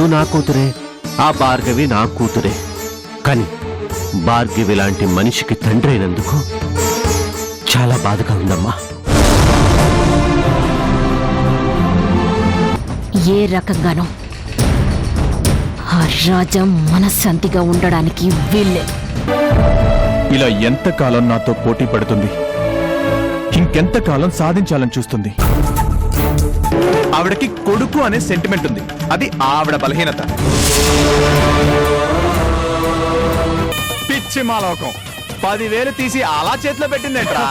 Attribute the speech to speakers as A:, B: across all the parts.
A: నందు నా కూతురే ఆ భార్గవి నా కూతురే. కానీ భార్గవి లాంటి మనిషికి తండ్రి అయినందుకు చాలా బాధగా ఉందమ్మా.
B: ఏ రకంగానూ ఆ రాజా మనశ్శాంతిగా ఉండడానికి వీల్లే
C: ఇలా ఎంతకాలం నాతో పోటీ పడుతుంది? ఇంకెంతకాలం సాధించాలని చూస్తుంది? ఆవిడకి కొడుకు అనే సెంటిమెంట్ ఉంది. అది ఆవిడ బలహీనత. పిచ్చి మాలోకం పదివేలు తీసి అలా చేతిలో పెట్టిందేంట్రా?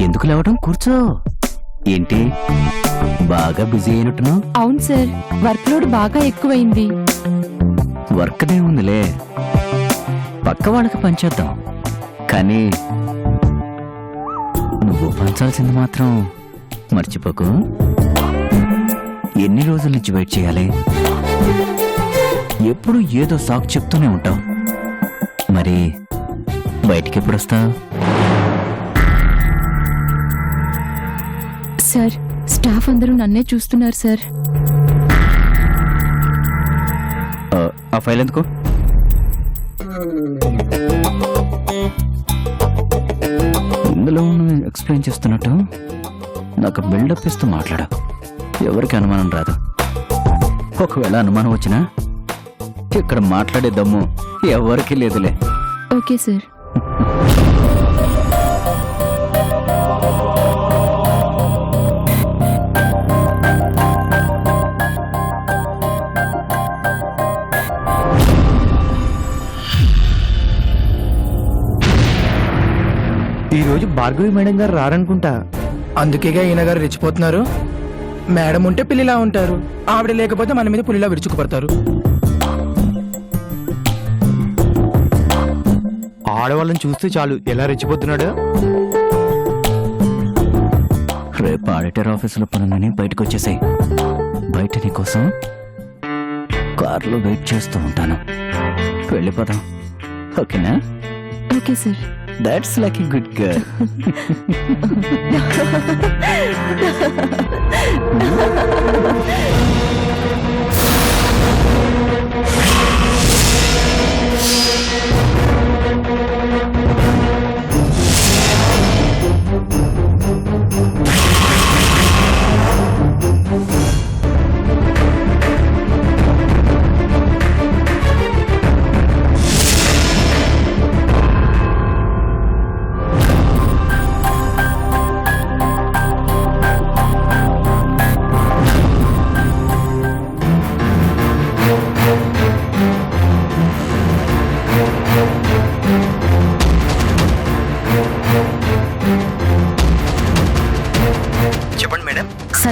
D: ఎందుకు లేవటం? కూర్చో. ఏంటి? బాగా బిజీ అయినట్టున్నావు
E: అవును సార్ వర్క్ లోడ్ బాగా ఎక్కువైంది.
D: వర్క్ ఉందిలే. పక్క వాళ్ళకి పంచేద్దాం కానీ నువ్వు పంచాల్సింది మాత్రం మర్చిపోకు. ఎన్ని రోజుల నుంచి వెయిట్ చేయాలి? ఎప్పుడు ఏదో సాకు చెప్తూనే ఉంటావు. మరి బయటికి ఎప్పుడు వస్తావు?
E: సార్. స్టాఫ్ అందరూ నన్నే చూస్తున్నారు సార్.
D: ఆ ఫైల్ ఎందుకు? ఇందులో ఎక్స్ప్లెయిన్ చేస్తున్నట్టు నాకు బిల్డప్ ఇస్తూ మాట్లాడు. ఎవరికి అనుమానం రాదు. ఒకవేళ అనుమానం వచ్చినా ఇక్కడ మాట్లాడే దమ్ము ఎవరికి లేదులే.
E: Okay sir.
F: భార్గవి మేడం గారు రారనుకుంటా.
G: అందుకేగా ఈయన గారు రెచ్చిపోతున్నారు? మేడం ఉంటే పిల్లిలా ఉంటారు. ఆవిడ లేకపోతే మన మీద పులిలా విరుచుకుపడతారు.
F: ఆడవాళ్ళని చూస్తే చాలు ఎలా రెచ్చిపోతున్నాడు?
D: రేపు ఆడిటర్ ఆఫీసులో పనుందని బయటకు వచ్చేసాయి. బయట నీకోసం కారులో వెయిట్ చేస్తూ ఉంటాను. వెళ్ళిపోదాం. ఓకేనా?
E: Okay sir.
D: That's like a good girl
G: చెప్పండి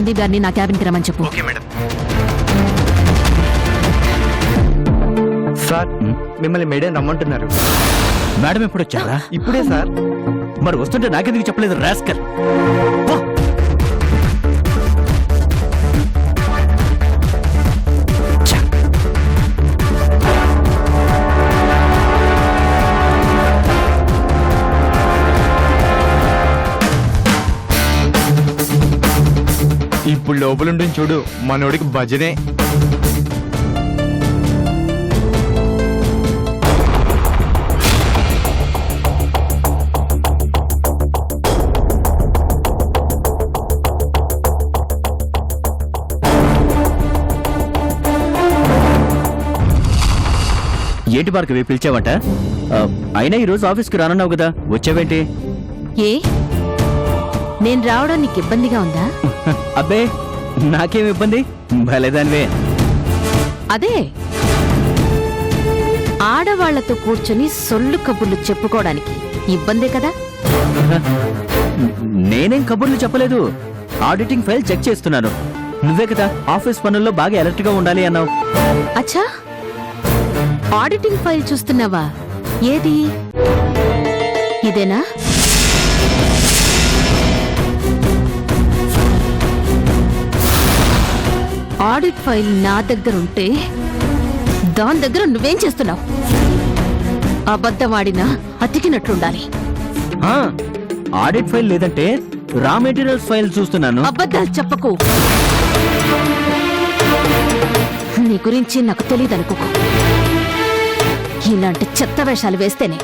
B: సందీప్ గారిని నా క్యాబిన్కి రమ్మని చెప్పు.
G: Okay madam.
F: సార్ మిమ్మల్ని మేడం రమ్మంటున్నారు?
D: మేడం ఎప్పుడు వచ్చారా
F: ఇప్పుడే సార్.
D: మరి వస్తుంటే నాకెందుకు చెప్పలేదు రాస్కర్
C: ఇప్పుడు లోపలుండి చూడు మనోడికి భజనే.
D: ఏంటి
H: భార్గవి పిలిచావట? అయినా ఈరోజు ఆఫీస్కి రానున్నావు కదా వచ్చావేంటి?
B: ఏ? నేను రావడం నీకు ఇబ్బందిగా ఉందా?
H: అబ్బే నాకేం ఇబ్బంది? భలేదానివే.
B: అదే. ఆడవాళ్ళతో కూర్చొని సొల్లు కబుర్లు చెప్పుకోవడానికి ఇబ్బందే కదా?
H: నేనేం కబుర్లు చెప్పలేదు. ఆడిటింగ్ ఫైల్ చెక్ చేస్తున్నాను. నువ్వే కదా ఆఫీస్ పనుల్లో బాగా అలర్ట్గా ఉండాలి అన్నావు.
B: అచ్చా. ఆడిటింగ్ ఫైల్ చూస్తున్నావా? ఏది? ఇదేనా? ఆడిట్ ఫైల్ నా దగ్గర ఉంటే దాని దగ్గర నువ్వేం చేస్తున్నావు? అబద్ధమాడినా అతికినట్లుండాలి.
H: ఆడిట్ ఫైల్ లేదంటే రా మెటీరియల్స్ ఫైల్ చూస్తున్నాను.
B: అబద్ధాలు చెప్పకు. నీ గురించి నాకు తెలియదనుకోకు ఇలాంటి చెత్త వేషాలు వేస్తేనే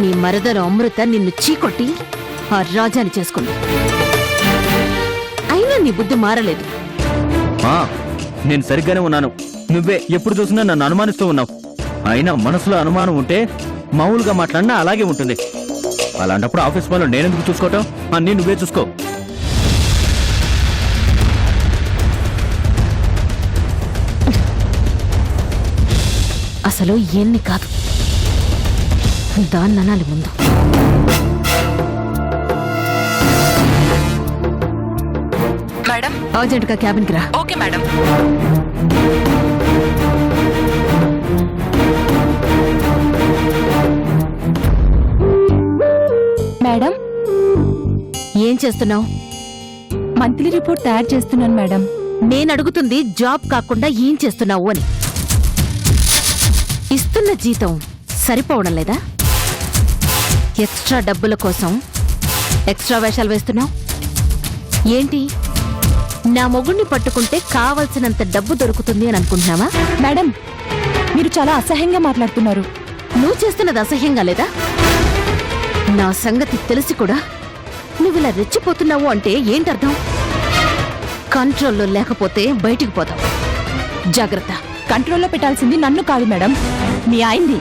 B: నీ మరదలు అమృత నిన్ను చీకొట్టి ఆ రాజాని చేసుకుంది. అయినా నీ బుద్ధి మారలేదు.
H: నేను సరిగ్గానే ఉన్నాను. నువ్వే ఎప్పుడు చూసినా నన్ను అనుమానిస్తూ ఉన్నావు. అయినా మనసులో అనుమానం ఉంటే మామూలుగా మాట్లాడినా అలాగే ఉంటుంది. అలాంటప్పుడు ఆఫీస్ పనులు నేనెందుకు చూసుకోవటం? అన్నీ నువ్వే చూసుకో.
B: అసలు ఎన్ని కాదు. దాన్ననాలి ముందు.
I: మేడం.
B: అర్జెంటుగా క్యాబిన్కి రా.
I: Okay madam.
E: మేడం
B: ఏం చేస్తున్నావు?
E: మంత్లీ రిపోర్ట్ తయారు చేస్తున్నాను మేడం.
B: నేను అడుగుతుంది జాబ్ కాకుండా ఏం చేస్తున్నావు అని. ఇస్తున్న జీతం సరిపోవడం లేదా? ఎక్స్ట్రా డబ్బుల కోసం ఎక్స్ట్రా వేషాలు వేస్తున్నావు? ఏంటి? నా మొగుణ్ణి పట్టుకుంటే కావలసినంత డబ్బు దొరుకుతుంది అని అనుకుంటున్నావా?
E: మేడం మీరు చాలా అసహ్యంగా మాట్లాడుతున్నారు.
B: నువ్వు చేస్తున్నది అసహ్యంగా లేదా? నా సంగతి తెలిసి కూడా నువ్వు ఇలా రెచ్చిపోతున్నావు అంటే ఏంటర్థం కంట్రోల్లో లేకపోతే బయటికి పోతావు. జాగ్రత్త.
E: కంట్రోల్లో పెట్టాల్సింది నన్ను కాదు మేడం. మీ ఆయన్ని.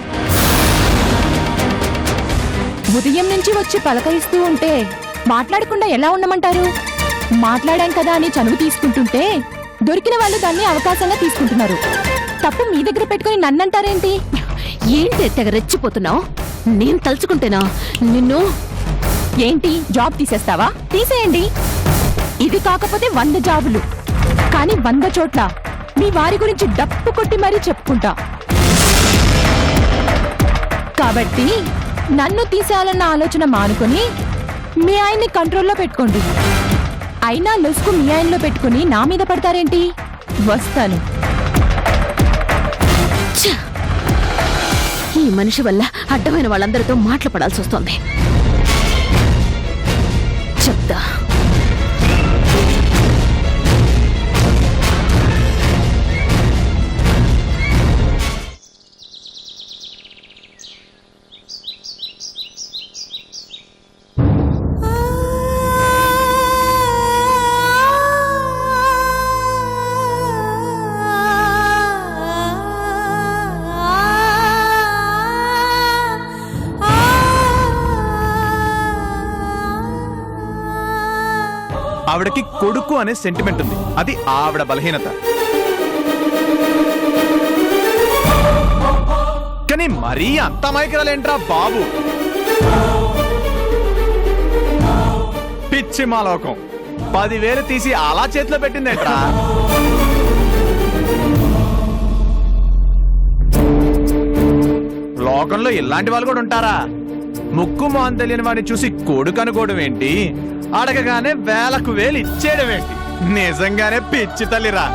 E: ఉదయం నుంచి వచ్చి పలకరిస్తూ ఉంటే మాట్లాడకుండా ఎలా ఉండమంటారు? మాట్లాడాం కదా అని చనువు తీసుకుంటుంటే దొరికిన వాళ్ళు దాన్ని అవకాశంగా తీసుకుంటున్నారు. తప్పు మీ దగ్గర పెట్టుకుని నన్నంటారేంటి?
B: ఏంటి తెగ రెచ్చిపోతున్నావు? నేను తలుచుకుంటేనా? నిన్ను?
E: ఏంటి? జాబ్ తీసేస్తావా? తీసేయండి. ఇది కాకపోతే వంద జాబులు. కానీ వంద చోట్ల మీ వారి గురించి డప్పు కొట్టి మరీ చెప్పుకుంటా. కాబట్టి నన్ను తీసేయాలన్న ఆలోచన మానుకొని మీ ఆయన్ని కంట్రోల్లో పెట్టుకోండి. అయినా లొసుకు మీ ఆయనలో పెట్టుకుని నా మీద పడతారేంటి? వస్తాను.
B: ఈ మనిషి వల్ల అడ్డమైన వాళ్ళందరితో మాటలు పడాల్సి వస్తోంది
J: ఆవిడకి కొడుకు అనే సెంటిమెంట్ ఉంది. అది ఆవిడ బలహీనత. కానీ మరీ అంత మైకరాలేంట్రా బాబు? పిచ్చి మాలోకం. పదివేలు తీసి అలా చేతిలో పెట్టిందేట్రా? లోకంలో ఇలాంటి వాళ్ళు కూడా ఉంటారా? ముక్కు మొహం తెలియని వాడిని చూసి కొడుకు అనుకోవడం ఏంటి? అడగగానే వేలకు వేలు ఇచ్చేయడమేంటి? నిజంగానే పిచ్చి తల్లిరా.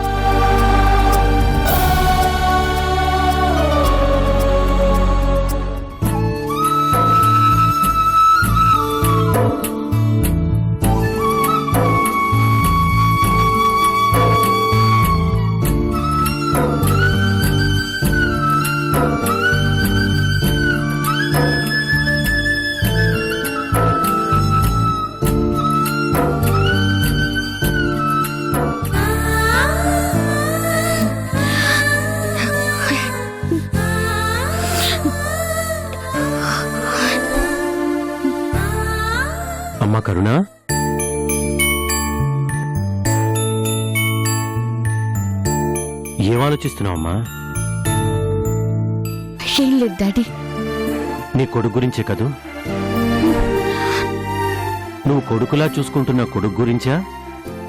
A: అమ్మా ఏం
K: లేదు డాడీ.
A: నీ కొడుకు గురించే కదూ? నువ్వు కొడుకులా చూసుకుంటున్న కొడుకు గురించా?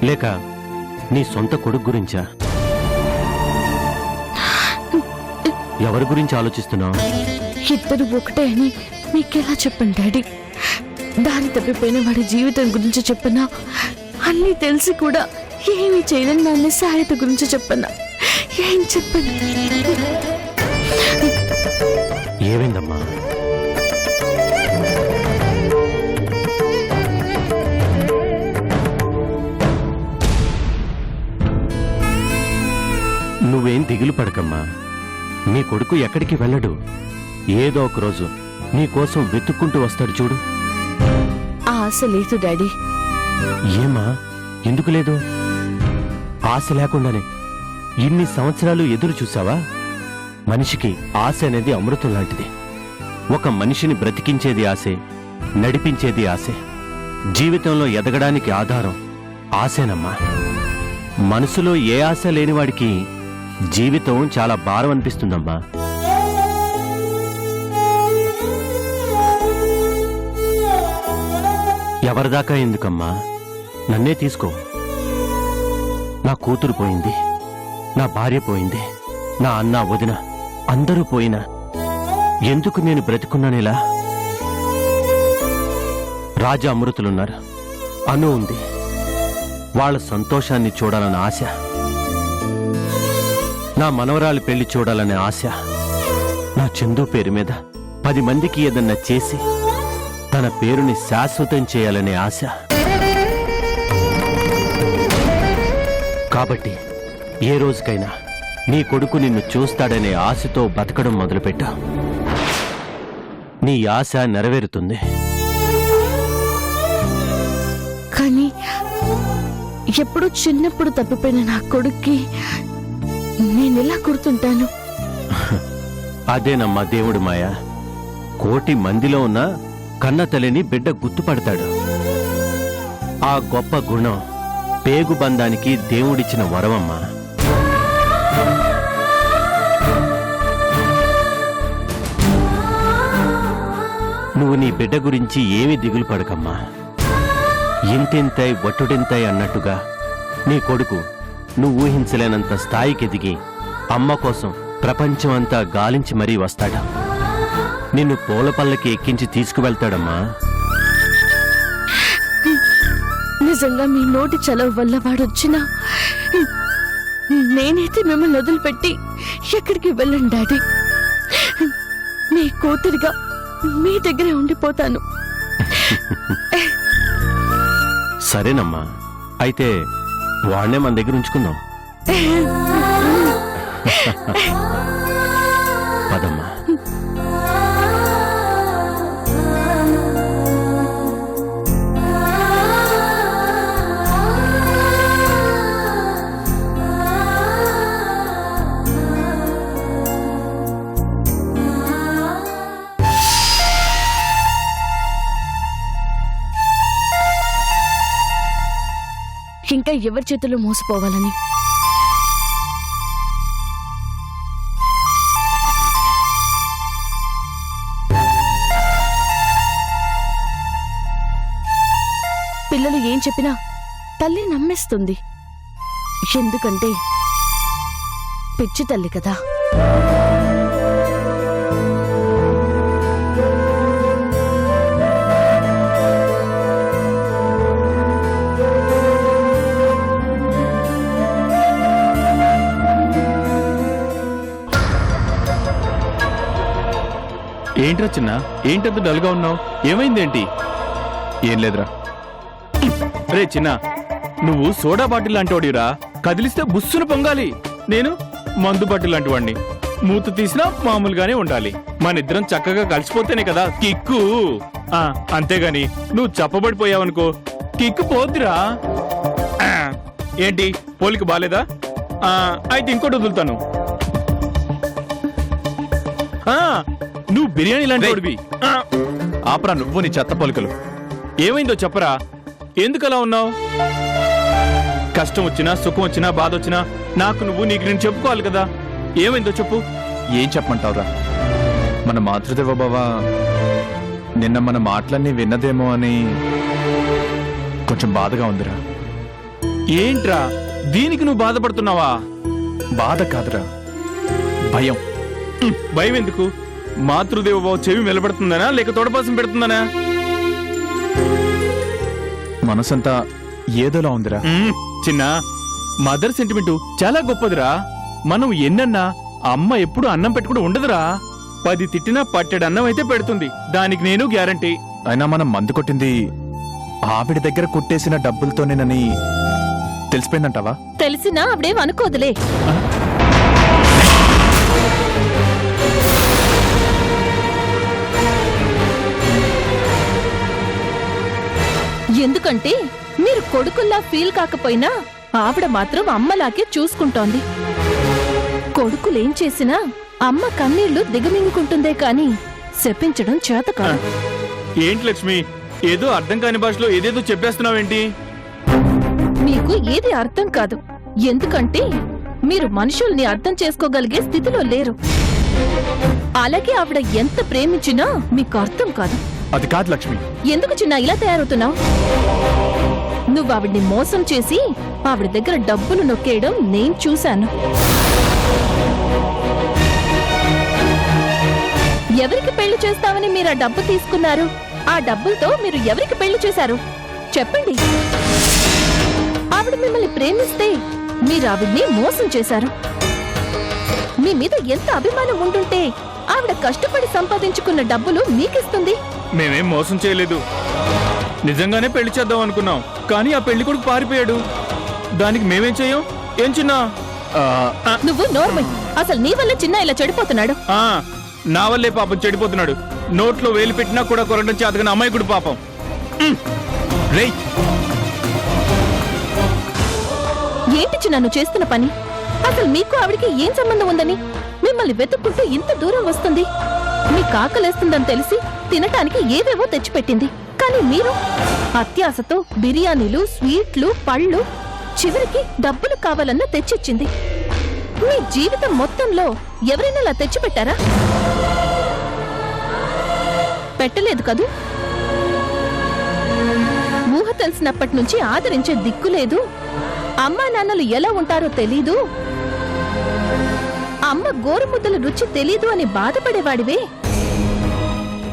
A: లేక నీ సొంత కొడుకు గురించా? ఎవరి గురించి ఆలోచిస్తున్నావు?
K: ఇద్దరు ఒకటే అని మీకెలా చెప్పండి డాడీ? దారి తప్పిపోయిన వాడి జీవితం గురించి చెప్పనా? అన్నీ తెలిసి కూడా ఏమీ చేయలేని నా నిస్సహాయత గురించి చెప్పనా? ఏం చెప్పను
A: ఏమైందమ్మా? నువ్వేం దిగులు పడకమ్మా. నీ కొడుకు ఎక్కడికి వెళ్ళడు. ఏదో ఒక రోజు నీ కోసం వెతుక్కుంటూ వస్తాడు చూడు.
K: ఆ ఆశ లేదు డాడీ.
A: ఏమా ఎందుకు లేదు? ఆశ లేకుండానే ఇన్ని సంవత్సరాలు ఎదురు చూసావా మనిషికి ఆశ అనేది అమృతం లాంటిది. ఒక మనిషిని బ్రతికించేది ఆశే నడిపించేది ఆశే. జీవితంలో ఎదగడానికి ఆధారం ఆశేనమ్మా. మనసులో ఏ ఆశ లేనివాడికి జీవితం చాలా భారం అనిపిస్తుందమ్మా. ఎవరిదాకా ఎందుకమ్మా? నన్నే తీసుకో. నా కూతురు పోయింది. నా భార్య పోయింది. నా అన్న వదిన అందరూ పోయినా ఎందుకు నేను బ్రతికున్నానేలా? రాజా అమృతులున్నారు. అను ఉంది. వాళ్ళ సంతోషాన్ని చూడాలన్న ఆశ. నా మనవరాలి పెళ్ళి చూడాలనే ఆశ. నా చందు పేరు మీద పది మందికి ఏదన్నా చేసి తన పేరుని శాశ్వతం చేయాలనే ఆశ. కాబట్టి ఏ రోజుకైనా నీ కొడుకు నిన్ను చూస్తాడనే ఆశతో బతకడం మొదలుపెట్టా. నీ ఆశ నెరవేరుతుంది.
K: కానీ ఎప్పుడూ చిన్నప్పుడు తప్పిపోయిన నా కొడుక్కి నేనెలా గుర్తుంటాను?
A: అదేనమ్మా దేవుడు మాయ. కోటి మందిలో ఉన్న కన్న తల్లిని బిడ్డ గుర్తుపడతాడు. ఆ గొప్ప గుణం పేగు బంధానికి దేవుడిచ్చిన వరమమ్మా. నువ్వు నీ బిడ్డ గురించి ఏమీ దిగులు పడకమ్మా. ఇంతింతై వట్టుడింతై అన్నట్టుగా నీ కొడుకు నువ్వు ఊహించలేనంత స్థాయికి ఎదిగి అమ్మ కోసం ప్రపంచం అంతా గాలించి మరీ వస్తాడా? నిన్ను పూల పళ్ళకి ఎక్కించి తీసుకువెళ్తాడమ్మా.
K: నిజంగా మీ నోటి చలవ వల్ల వాడొచ్చినా నేనైతే మిమ్మల్ని వదిలిపెట్టి ఎక్కడికి వెళ్ళండి డాడీ. మీ కూతురిగా మీ దగ్గరే ఉండిపోతాను.
A: సరేనమ్మా. అయితే వాడినే మన దగ్గర ఉంచుకుందాం. పదమ్మా.
K: ఇంకా ఎవరి చేతుల్లో మోసపోవాలని? పిల్లలు ఏం చెప్పినా తల్లి నమ్మేస్తుంది. ఎందుకంటే పిచ్చి తల్లి కదా.
C: ఏంట్రా చిన్న? ఏంటంత డల్గా ఉన్నావు? ఏమైందేంటి? ఏం లేదురా. రే చిన్న నువ్వు సోడా బాటిల్ లాంటివాడిరా కదిలిస్తే బుస్సును పొంగాలి. నేను మందు బాటిల్ లాంటి వాడిని మూత తీసినా మామూలుగానే ఉండాలి. మన ఇద్దరం చక్కగా కలిసిపోతేనే కదా కిక్కు. ఆ, అంతేగాని నువ్వు చెప్పబడిపోయావనుకో కిక్కు పోద్దిరా. ఏంటి పోలికి బాలేదా? ఆ, అయితే ఇంకోటి వదులుతాను. ఆ, నువ్వు బిర్యానీ లాంటి వాడివి. ఆ, ఆపరా నువ్వు నీ చెత్త పలుకలు. ఏమైందో చెప్పరా? ఎందుకు అలా ఉన్నావు? కష్టం వచ్చినా సుఖం వచ్చినా బాధ వచ్చినా నాకు నువ్వు నీకు నేను చెప్పుకోవాలి కదా. ఏమైందో చెప్పు.
J: ఏం చెప్పమంటావురా? మన మాతృదేవ బావ నిన్న మన మాటలన్నీ విన్నదేమో అని కొంచెం బాధగా ఉందిరా.
C: ఏంట్రా? దీనికి నువ్వు బాధపడుతున్నావా?
J: బాధ కాదురా. భయం.
C: భయం ఎందుకు? మాతృదేవ బావ చెవి నిలబడుతుందనా లేక తొడపాసం పెడుతుందనా?
J: మనసంతా ఏదోలా ఉందిరా.
C: చిన్న మదర్ సెంటిమెంట్ చాలా గొప్పదిరా. మనం ఎన్నన్నా అమ్మ ఎప్పుడు అన్నం పెట్టుకుని ఉండదురా. పది తిట్టినా పట్టెడు అన్నం అయితే పెడుతుంది. దానికి నేను గ్యారంటీ.
J: అయినా మనం మందు కొట్టింది ఆవిడ దగ్గర కొట్టేసిన డబ్బులతోనేనని తెలిసిపోయిందంటావా?
L: తెలిసినా ఆవిడేం ఎందుకంటే మీరు కొడుకుల్లా ఫీల్ కాకపోయినా ఆవిడ మాత్రం అమ్మలాగే చూసుకుంటోంది. కొడుకులేం చేసినా అమ్మ కన్నీళ్ళు దిగమింగుకుంటుందే కాని శపించడం చేత కాదు.
C: ఏంటి లక్ష్మి? ఏదో అర్థం కాని భాషలో ఏదేదో చెప్పేస్తున్నావేంటి?
L: మీకు ఏది అర్థం కాదు. ఎందుకంటే మీరు మనుషుల్ని అర్థం చేసుకోగలిగే స్థితిలో లేరు. అలాగే ఆవిడ ఎంత ప్రేమించినా మీకు అర్థం కాదు.
J: అది కాదు లక్ష్మి.
L: ఎందుకు చిన్న ఇలా తయారవుతున్నావు? నువ్వు ఆవిడ్ని మోసం చేసి ఆవిడ దగ్గర డబ్బులు నొక్కేయడం నేను చూశాను. ఎవరికి పెళ్ళి చేస్తామని మీరు ఆ డబ్బు తీసుకున్నారు? ఆ డబ్బులతో మీరు ఎవరికి పెళ్ళి చేశారు? చెప్పండి. ఆవిడ మిమ్మల్ని ప్రేమిస్తే మీరు ఆవిడ్ని మోసం చేశారు. మీ మీద ఎంత అభిమానం ఉంటుంటే ఆవిడ కష్టపడి సంపాదించుకున్న డబ్బులు మీకిస్తుంది?
C: మేమేం మోసం చేయలేదు. నిజంగానే పెళ్ళి చేద్దాం అనుకున్నాం. కానీ ఆ పెళ్ళి కొడుకు పారిపోయాడు. దానికి మేమేం చెయ్యం ఏం చిన్న?
L: నువ్వు నోర్మై. అసలు నీ వల్ల చిన్న ఇలా చెడిపోతున్నాడు.
C: ఆ నా వల్లే పాపం చెడిపోతున్నాడు. నోట్లో వేలు పెట్టినా కూడా కొరడం చేతగని అమ్మాయికుడు పాపం.
J: రేయ్.
L: ఏంటి చిన్న నువ్వు చేస్తున్న పని? అసలు మీకు ఆవిడికి ఏం సంబంధం ఉందని? మిమ్మల్ని వెతుక్కుంటూ ఇంత దూరం వస్తుంది? మీ కాకలేస్తుందని తెలిసి తినటానికి ఏవేవో తెచ్చిపెట్టింది. కానీ మీరు? అత్యాశతో బిర్యానీలు స్వీట్లు పళ్ళు చివరికి డబ్బులు కావాలన్న తెచ్చిచ్చింది. మీ జీవితం మొత్తంలో ఎవరైనా అలా తెచ్చిపెట్టారా? పెట్టలేదు కదూ? ఊహ తెలిసినప్పటి నుంచి ఆదరించే దిక్కు లేదు. అమ్మా నాన్నలు ఎలా ఉంటారో తెలీదు. అమ్మ గోరుముద్దల రుచి తెలీదు అని బాధపడేవాడివే.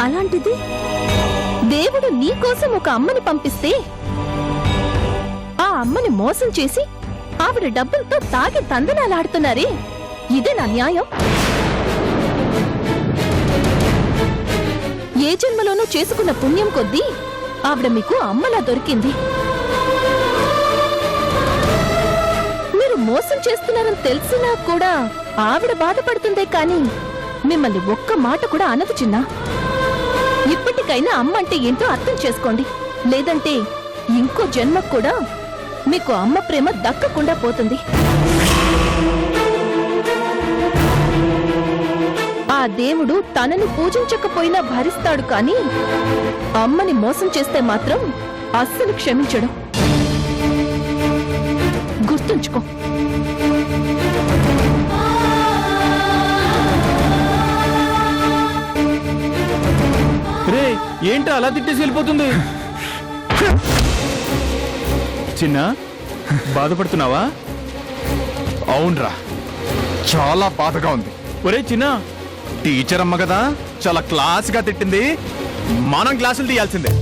L: అలాంటిది దేవుడు నీకోసం ఒక అమ్మని పంపిస్తే ఆ అమ్మని మోసం చేసి ఆవిడ డబ్బులతో తాగి తందనాలాడుతున్నారే. ఇదే నా న్యాయం. ఏ జన్మలోనూ చేసుకున్న పుణ్యం కొద్దీ ఆవిడ మీకు అమ్మలా దొరికింది. మోసం చేస్తున్నారని తెలిసినా కూడా ఆవిడ బాధపడుతుందే కానీ మిమ్మల్ని ఒక్క మాట కూడా అనదు చిన్న. ఇప్పటికైనా అమ్మ అంటే ఏంటో అర్థం చేసుకోండి. లేదంటే ఇంకో జన్మకు కూడా మీకు అమ్మ ప్రేమ దక్కకుండా పోతుంది. ఆ దేవుడు తనని పూజించకపోయినా భరిస్తాడు కానీ అమ్మని మోసం చేస్తే మాత్రం అస్సలు క్షమించడు.
C: ఏంటి అలా తిట్టేసి వెళ్ళిపోతుంది? చిన్న బాధపడుతున్నావా?
J: అవునరా. చాలా బాధగా ఉంది.
C: ఒరే చిన్న.
J: టీచర్ అమ్మ కదా చాలా క్లాస్గా తిట్టింది. మనం క్లాసులు తీయాల్సిందే.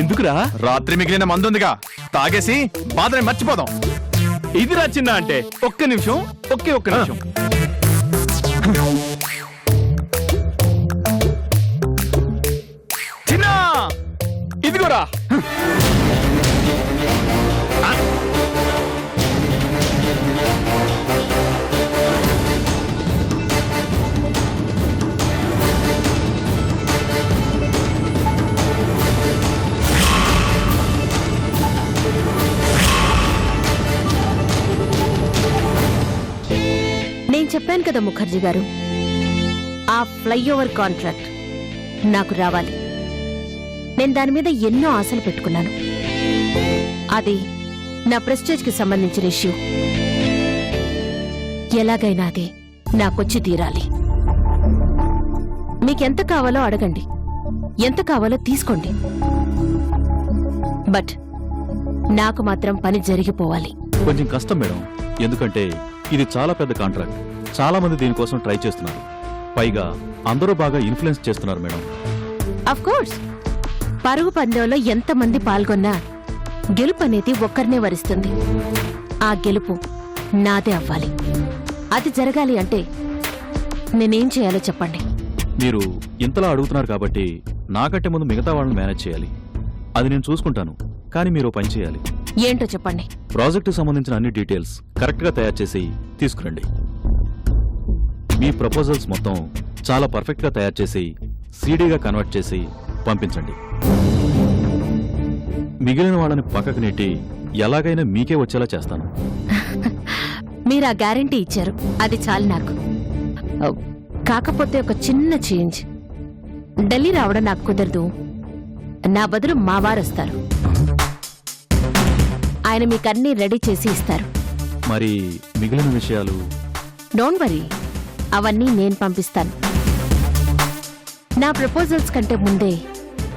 C: ఎందుకురా?
J: రాత్రి మిగిలిన మందుందిగా తాగేసి బాధని మర్చిపోదాం.
C: ఇదిరా చిన్న అంటే ఒక్క నిమిషం ఒకే ఒక్క నిమిషం.
L: కదా ముఖర్జీ గారు? ఆ ఫ్లైఓవర్ కాంట్రాక్ట్ నాకు రావాలి.
B: నేను దాని మీద ఎన్నో ఆశలు పెట్టుకున్నాను. అది నా ప్రెస్టేజ్కి సంబంధించిన ఇష్యూ. ఎలాగైనా అది నాకొచ్చి తీరాలి. మీకెంత కావాలో అడగండి. ఎంత కావాలో తీసుకోండి. బట్ నాకు మాత్రం పని జరిగిపోవాలి.
M: కొంచెం కష్టం మేడం. ఎందుకంటే ఇది చాలా పెద్ద కాంట్రాక్ట్. చాలా మంది దీనికోసం ట్రై చేస్తున్నారు. పైగా అందరూ బాగా ఇన్ఫ్లుయెన్స్ చేస్తున్నారు మేడం.
B: అఫ్ కోర్స్ పరుగు పందెంలో ఎంతమంది పాల్గొన్నా గెలుపు అనేది ఒక్కరినే వరిస్తుంది. ఆ గెలుపు నాదే అవ్వాలి. అది జరగాలి అంటే నేనేం చేయాలో చెప్పండి.
M: మీరు ఇంతలా అడుగుతున్నారు కాబట్టి నాకంటే ముందు మిగతా వాళ్ళని మేనేజ్ చేయాలి. అది నేను చూసుకుంటాను కానీ మీరు పని చేయాలి.
B: ఏంటో చెప్పండి.
M: ప్రాజెక్టుకు సంబంధించిన అన్ని డీటెయిల్స్ కరెక్ట్గా తయారు చేసి తీసుకురండి. మీ ప్రపోజల్స్ మొత్తం చాలా పర్ఫెక్ట్గా తయారు చేసి సీడీగా కన్వర్ట్ చేసి పంపించండి. మిగిలిన వాళ్ళని పక్కకు నెట్టి ఎలాగైనా మీకే వచ్చేలా చేస్తాను.
B: మీరు ఆ గ్యారంటీ ఇచ్చారు. అది చాలు నాకు. కాకపోతే ఒక చిన్న చేంజ్ ఢిల్లీ రావడం నాకు కుదరదు. నా బదులు మా వారు వస్తారు. ఆయన మీకు అన్ని రెడీ చేసి ఇస్తారు.
M: మరి మిగిలిన విషయాలు?
B: డోంట్ వరీ అవన్నీ నేను పంపిస్తాను. నా ప్రపోజల్స్ కంటే ముందే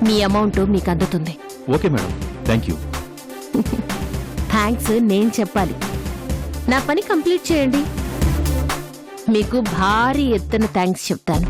B: మీ అమౌంట్ మీకు అందుతుంది.
M: Okay madam. Thank you.
B: Thanks నేను చెప్పాలి. నా పని కంప్లీట్ చేయండి. మీకు భారీ ఎత్తున థ్యాంక్స్ చెప్తాను.